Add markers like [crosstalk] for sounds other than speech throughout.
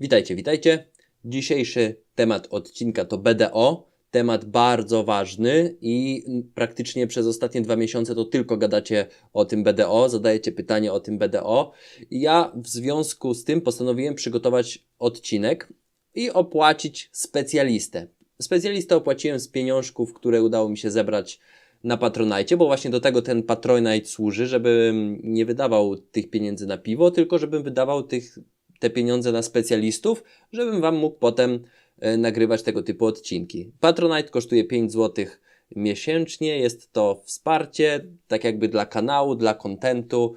Witajcie, witajcie. Dzisiejszy temat odcinka to BDO. Temat bardzo ważny i praktycznie przez ostatnie dwa miesiące to tylko gadacie o tym BDO, zadajecie pytanie o tym BDO. Ja w związku z tym postanowiłem przygotować odcinek i opłacić specjalistę. Specjalistę opłaciłem z pieniążków, które udało mi się zebrać na Patronite, bo właśnie do tego ten Patronite służy, żebym nie wydawał tych pieniędzy na piwo, tylko żebym wydawał tych, te pieniądze na specjalistów, żebym Wam mógł potem e, nagrywać tego typu odcinki. Patronite kosztuje 5 zł miesięcznie, jest to wsparcie, tak jakby dla kanału, dla kontentu.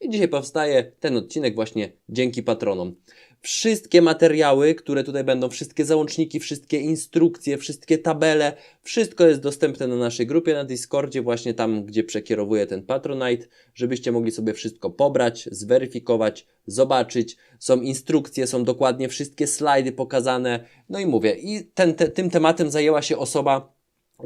I dzisiaj powstaje ten odcinek właśnie dzięki patronom. Wszystkie materiały, które tutaj będą, wszystkie załączniki, wszystkie instrukcje, wszystkie tabele, wszystko jest dostępne na naszej grupie na Discordzie, właśnie tam, gdzie przekierowuje ten Patronite, żebyście mogli sobie wszystko pobrać, zweryfikować, zobaczyć. Są instrukcje, są dokładnie wszystkie slajdy pokazane. No i mówię, i ten, te, tym tematem zajęła się osoba,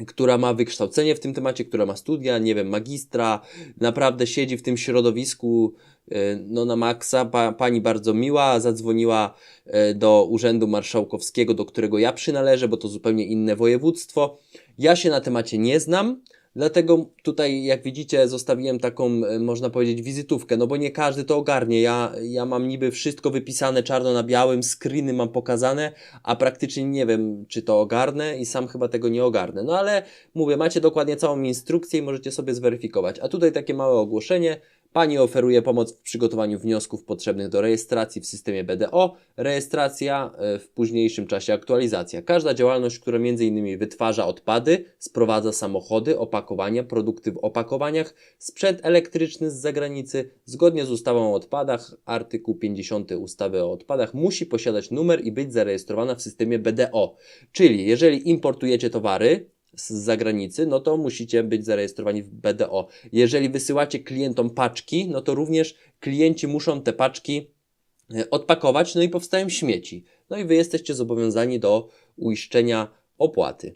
która ma wykształcenie w tym temacie, która ma studia, nie wiem, magistra, naprawdę siedzi w tym środowisku e, no na maksa. Pa, pani bardzo miła, zadzwoniła e, do Urzędu Marszałkowskiego, do którego ja przynależę, bo to zupełnie inne województwo. Ja się na temacie nie znam, Dlatego tutaj, jak widzicie, zostawiłem taką, e, można powiedzieć, wizytówkę, no bo nie każdy to ogarnie. Ja, ja mam niby wszystko wypisane czarno na białym, screeny mam pokazane, a praktycznie nie wiem, czy to ogarnę i sam chyba tego nie ogarnę. No ale mówię, macie dokładnie całą instrukcję i możecie sobie zweryfikować. A tutaj takie małe ogłoszenie. Pani oferuje pomoc w przygotowaniu wniosków potrzebnych do rejestracji w systemie BDO, rejestracja e, w późniejszym czasie aktualizacja. Każda działalność, która m.in. wytwarza odpady, sprowadza samochody, opakowania, produkty w opakowaniach, sprzęt elektryczny z zagranicy, zgodnie z ustawą o odpadach, artykuł 50 ustawy o odpadach, musi posiadać numer i być zarejestrowana w systemie BDO. Czyli jeżeli importujecie towary, z zagranicy, no to musicie być zarejestrowani w BDO. Jeżeli wysyłacie klientom paczki, no to również klienci muszą te paczki e, odpakować, no i powstają śmieci. No i wy jesteście zobowiązani do uiszczenia opłaty.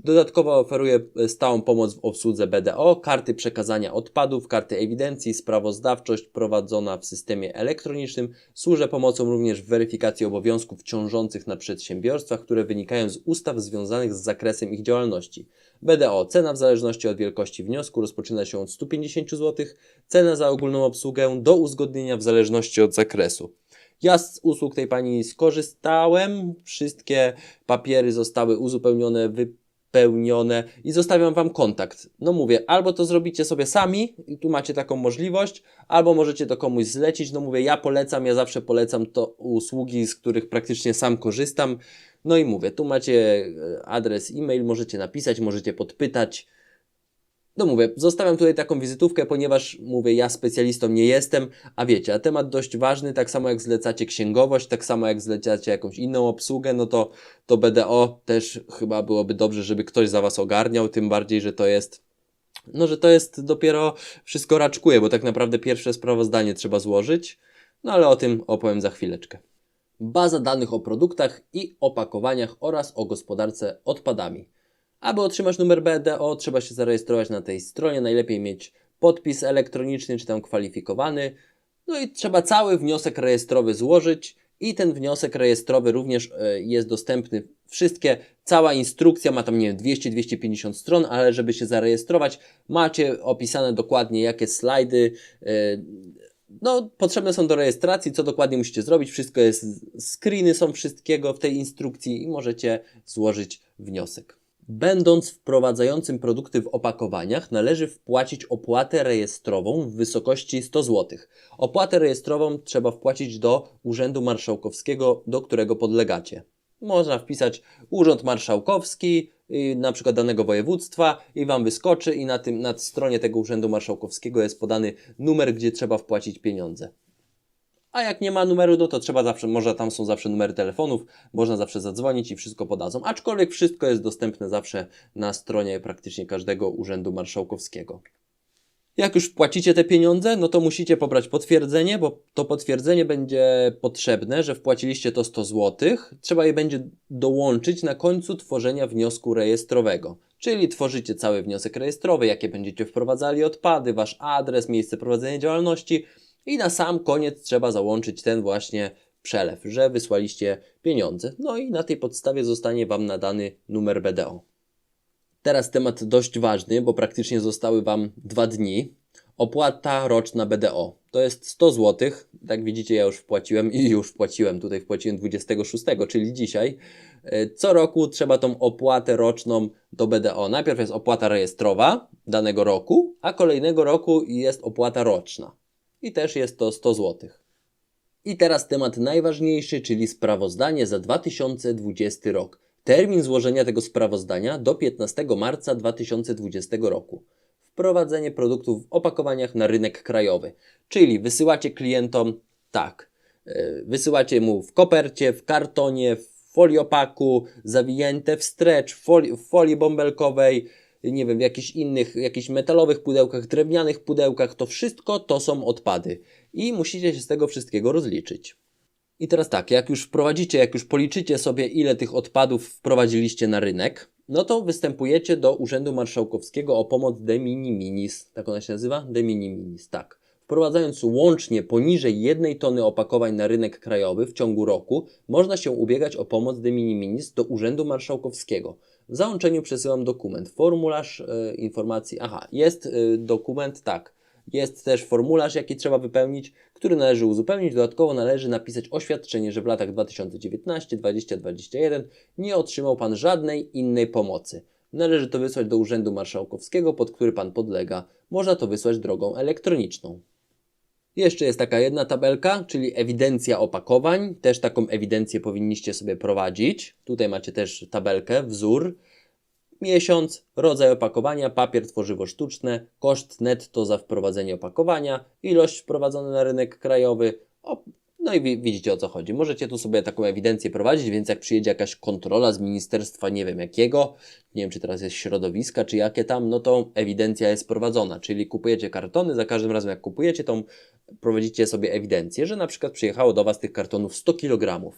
Dodatkowo oferuje stałą pomoc w obsłudze BDO, karty przekazania odpadów, karty ewidencji, sprawozdawczość prowadzona w systemie elektronicznym. Służę pomocą również w weryfikacji obowiązków ciążących na przedsiębiorstwach, które wynikają z ustaw związanych z zakresem ich działalności. BDO cena w zależności od wielkości wniosku rozpoczyna się od 150 zł, cena za ogólną obsługę do uzgodnienia w zależności od zakresu. Ja z usług tej pani skorzystałem, wszystkie papiery zostały uzupełnione, wypełnione pełnione i zostawiam Wam kontakt. No mówię, albo to zrobicie sobie sami i tu macie taką możliwość, albo możecie to komuś zlecić. No mówię, ja polecam, ja zawsze polecam to usługi, z których praktycznie sam korzystam. No i mówię, tu macie e, adres e-mail, możecie napisać, możecie podpytać. No mówię, zostawiam tutaj taką wizytówkę, ponieważ mówię, ja specjalistą nie jestem, a wiecie, a temat dość ważny, tak samo jak zlecacie księgowość, tak samo jak zlecacie jakąś inną obsługę, no to, to BDO też chyba byłoby dobrze, żeby ktoś za Was ogarniał, tym bardziej, że to jest no, że to jest dopiero wszystko raczkuje, bo tak naprawdę pierwsze sprawozdanie trzeba złożyć, no ale o tym opowiem za chwileczkę. Baza danych o produktach i opakowaniach oraz o gospodarce odpadami. Aby otrzymać numer BDO, trzeba się zarejestrować na tej stronie. Najlepiej mieć podpis elektroniczny czy tam kwalifikowany. No i trzeba cały wniosek rejestrowy złożyć i ten wniosek rejestrowy również e, jest dostępny. Wszystkie, cała instrukcja ma tam, nie wiem, 200-250 stron, ale żeby się zarejestrować, macie opisane dokładnie, jakie slajdy e, no, potrzebne są do rejestracji, co dokładnie musicie zrobić. Wszystko jest, screeny są wszystkiego w tej instrukcji i możecie złożyć wniosek. Będąc wprowadzającym produkty w opakowaniach, należy wpłacić opłatę rejestrową w wysokości 100 zł. Opłatę rejestrową trzeba wpłacić do Urzędu Marszałkowskiego, do którego podlegacie. Można wpisać Urząd Marszałkowski, y, na przykład danego województwa i Wam wyskoczy i na, tym, na stronie tego Urzędu Marszałkowskiego jest podany numer, gdzie trzeba wpłacić pieniądze. A jak nie ma numeru, no to trzeba zawsze, może tam są zawsze numery telefonów, można zawsze zadzwonić i wszystko podadzą. Aczkolwiek wszystko jest dostępne zawsze na stronie praktycznie każdego urzędu marszałkowskiego. Jak już wpłacicie te pieniądze, no to musicie pobrać potwierdzenie, bo to potwierdzenie będzie potrzebne, że wpłaciliście to 100 zł. Trzeba je będzie dołączyć na końcu tworzenia wniosku rejestrowego. Czyli tworzycie cały wniosek rejestrowy, jakie będziecie wprowadzali odpady, wasz adres, miejsce prowadzenia działalności, i na sam koniec trzeba załączyć ten właśnie przelew, że wysłaliście pieniądze. No i na tej podstawie zostanie Wam nadany numer BDO. Teraz temat dość ważny, bo praktycznie zostały Wam dwa dni. Opłata roczna BDO. To jest 100 zł. Tak widzicie, ja już wpłaciłem i już wpłaciłem. Tutaj wpłaciłem 26, czyli dzisiaj. E, Co roku trzeba tą opłatę roczną do BDO. Najpierw jest opłata rejestrowa danego roku, a kolejnego roku jest opłata roczna. I też jest to 100 zł. I teraz temat najważniejszy, czyli sprawozdanie za 2020 rok. Termin złożenia tego sprawozdania do 15 marca 2020 roku. Wprowadzenie produktów w opakowaniach na rynek krajowy. Czyli wysyłacie klientom tak, yy, wysyłacie mu w kopercie, w kartonie, w foliopaku, zawinięte w stretch, w folii, w folii bąbelkowej, nie wiem, w jakichś innych, jakichś metalowych pudełkach, drewnianych pudełkach, to wszystko to są odpady. I musicie się z tego wszystkiego rozliczyć. I teraz tak, jak już wprowadzicie, jak już policzycie sobie, ile tych odpadów wprowadziliście na rynek, no to występujecie do Urzędu Marszałkowskiego o pomoc de minimis. Tak ona się nazywa? De minimis, tak. Wprowadzając łącznie poniżej jednej tony opakowań na rynek krajowy w ciągu roku, można się ubiegać o pomoc de minimis do Urzędu Marszałkowskiego. W załączeniu przesyłam dokument, formularz e, informacji. Aha, jest e, dokument, tak. Jest też formularz, jaki trzeba wypełnić, który należy uzupełnić. Dodatkowo należy napisać oświadczenie, że w latach 2019, 20, 21 nie otrzymał Pan żadnej innej pomocy. Należy to wysłać do Urzędu Marszałkowskiego, pod który Pan podlega. Można to wysłać drogą elektroniczną. Jeszcze jest taka jedna tabelka, czyli ewidencja opakowań. Też taką ewidencję powinniście sobie prowadzić. Tutaj macie też tabelkę, wzór. Miesiąc, rodzaj opakowania, papier, tworzywo sztuczne, koszt netto za wprowadzenie opakowania, ilość wprowadzona na rynek krajowy. No i wi- widzicie o co chodzi. Możecie tu sobie taką ewidencję prowadzić, więc jak przyjedzie jakaś kontrola z ministerstwa, nie wiem jakiego, nie wiem czy teraz jest środowiska, czy jakie tam, no to ewidencja jest prowadzona. Czyli kupujecie kartony, za każdym razem jak kupujecie, to prowadzicie sobie ewidencję, że na przykład przyjechało do Was tych kartonów 100 kg.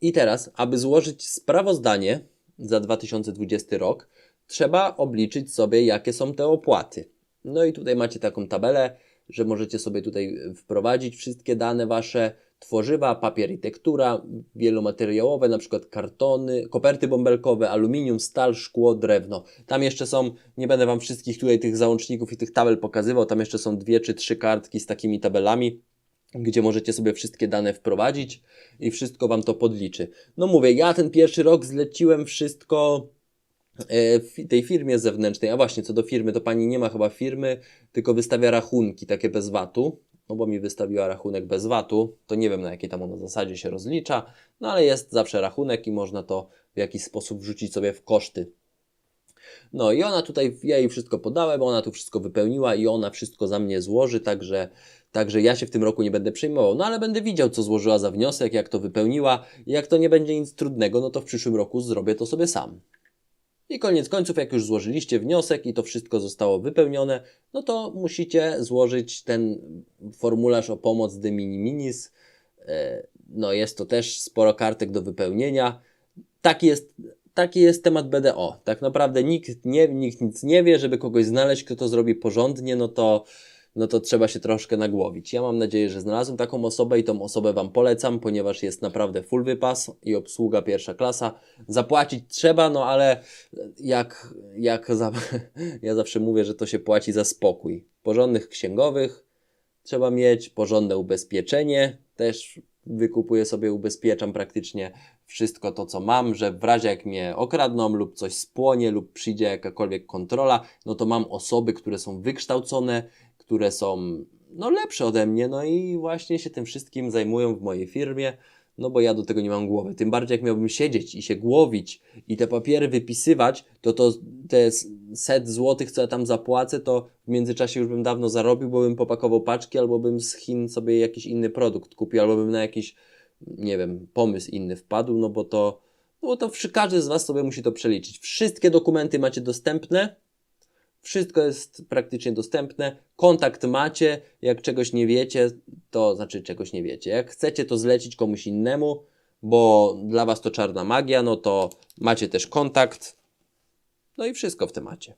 I teraz, aby złożyć sprawozdanie za 2020 rok, trzeba obliczyć sobie, jakie są te opłaty. No i tutaj macie taką tabelę, że możecie sobie tutaj wprowadzić wszystkie dane Wasze, tworzywa, papier i tektura, wielomateriałowe, przykład kartony, koperty bąbelkowe, aluminium, stal, szkło, drewno. Tam jeszcze są, nie będę Wam wszystkich tutaj tych załączników i tych tabel pokazywał, tam jeszcze są dwie czy trzy kartki z takimi tabelami, gdzie możecie sobie wszystkie dane wprowadzić i wszystko Wam to podliczy. No mówię, ja ten pierwszy rok zleciłem wszystko e, tej firmie zewnętrznej. A właśnie, co do firmy, to pani nie ma chyba firmy, tylko wystawia rachunki takie bez VAT-u. No bo mi wystawiła rachunek bez VAT-u, to nie wiem na jakiej tam ona zasadzie się rozlicza, no ale jest zawsze rachunek i można to w jakiś sposób wrzucić sobie w koszty. No i ona tutaj, ja jej wszystko podałem, ona tu wszystko wypełniła i ona wszystko za mnie złoży, także, także ja się w tym roku nie będę przejmował. No ale będę widział, co złożyła za wniosek, jak to wypełniła. Jak to nie będzie nic trudnego, no to w przyszłym roku zrobię to sobie sam. I koniec końców, jak już złożyliście wniosek i to wszystko zostało wypełnione, no to musicie złożyć ten formularz o pomoc de minimis. E, No jest to też sporo kartek do wypełnienia. Taki jest, taki jest temat BDO. Tak naprawdę nikt, nie, nikt nic nie wie, żeby kogoś znaleźć, kto to zrobi porządnie, no to, no to trzeba się troszkę nagłowić. Ja mam nadzieję, że znalazłem taką osobę i tą osobę Wam polecam, ponieważ jest naprawdę full wypas i obsługa pierwsza klasa. Zapłacić trzeba, no ale jak, jak za, [laughs] ja zawsze mówię, że to się płaci za spokój. Porządnych księgowych trzeba mieć, porządne ubezpieczenie, też wykupuję sobie, ubezpieczam praktycznie wszystko to, co mam, że w razie jak mnie okradną lub coś spłonie lub przyjdzie jakakolwiek kontrola, no to mam osoby, które są wykształcone, które są no lepsze ode mnie, no i właśnie się tym wszystkim zajmują w mojej firmie, no bo ja do tego nie mam głowy. Tym bardziej jak miałbym siedzieć i się głowić i te papiery wypisywać, to to te set złotych, co ja tam zapłacę, to w międzyczasie już bym dawno zarobił, bo bym popakował paczki, albo bym z Chin sobie jakiś inny produkt kupił, albo bym na jakiś, nie wiem, pomysł inny wpadł, no bo to, no bo to każdy z Was sobie musi to przeliczyć. Wszystkie dokumenty macie dostępne, wszystko jest praktycznie dostępne. Kontakt macie. Jak czegoś nie wiecie, to znaczy czegoś nie wiecie. Jak chcecie to zlecić komuś innemu, bo dla Was to czarna magia, no to macie też kontakt. No i wszystko w temacie.